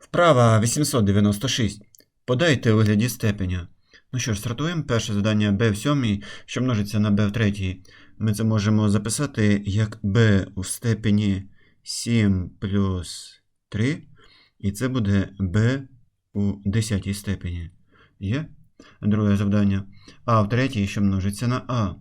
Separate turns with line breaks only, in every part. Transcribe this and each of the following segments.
Вправа 896. Подайте у вигляді степеня. Ну що ж, стартуємо. Перше завдання b в сьомій, що множиться на b в третій. Ми це можемо записати як b у степені 7 плюс 3. І це буде b у десятій степені. Є? Друге завдання. А в третій, що множиться на а.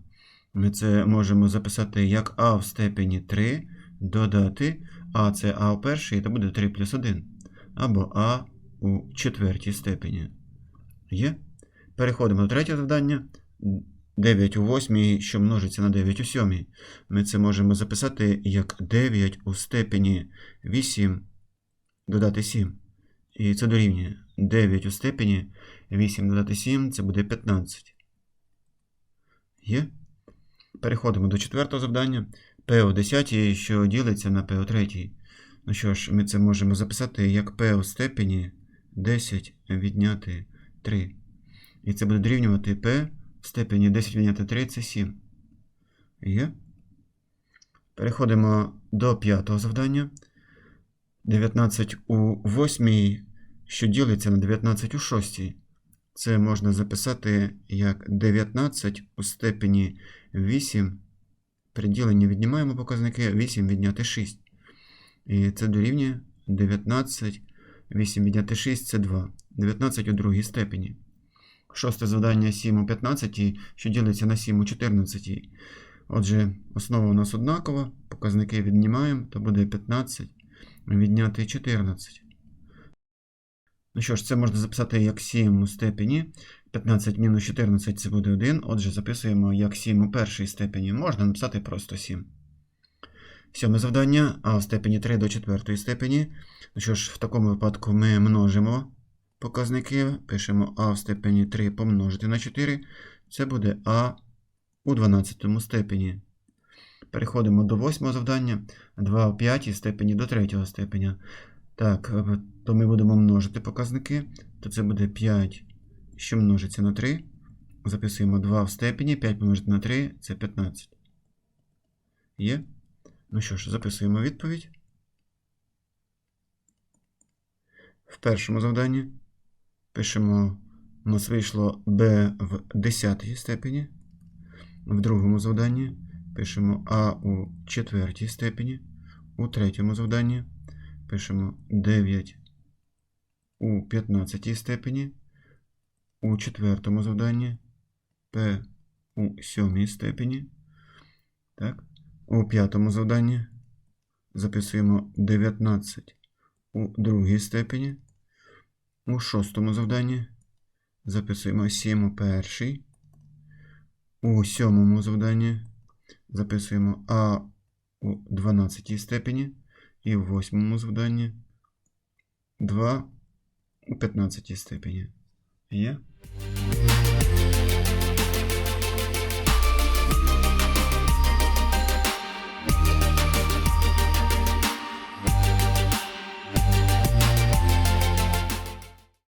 Ми це можемо записати як а в степені 3 додати а це а у першій, це буде 3 плюс 1. Або а у четвертій степені. Є? Переходимо до третього завдання. 9 у восьмій, що множиться на 9 у сьомій. Ми це можемо записати як 9 у степені 8 додати 7. І це дорівнює 9 у степені 8 додати 7, це буде 15. Є? Переходимо до четвертого завдання. P у 10, що ділиться на P у 3. Ну що ж, ми це можемо записати як P у степені 10 відняти 3. І це буде дорівнювати P в степені 10 відняти 3 це 7. Є? Переходимо до п'ятого завдання. 19 у 8, що ділиться на 19 у 6. Це можна записати як 19 у степені 8. При діленні віднімаємо показники 8 відняти 6. І це дорівнює 19. 8 відняти 6 це 2. 19 у другій степені. Шосте завдання 7 у 15, що ділиться на 7 у 14. Отже, основа у нас однакова. Показники віднімаємо, то буде 15 відняти 14. Ну що ж, це можна записати як 7 у степені. 15 мінус 14 це буде 1. Отже, записуємо як 7 у першій степені. Можна написати просто 7. Сьоме завдання а в степені 3 до 4 степені. Ну що ж, в такому випадку ми множимо показники. Пишемо а в степені 3 помножити на 4. Це буде а у 12 степені. Переходимо до восьмого завдання. 2 в 5 степені до 3 степеня. Так, е, то ми будемо множити показники. То це буде 5, що множиться на 3. Записуємо 2 в степені, 5 помножити на 3 це 15. Є? Ну що ж, записуємо відповідь. В першому завданні пишемо, у нас вийшло b в 10 степені. В другому завданні пишемо а у четвертій степені. У третьому завданні пишемо 9 у 15 степені. У четвертому завданні P у сьомій степені. Так. У п'ятому завданні записуємо 19 у другій степені. У шостому завданні записуємо 7 у першій. У сьомому завданні записуємо А у 12 степені. І в восьмому завданні 2 у 15 степені. Є?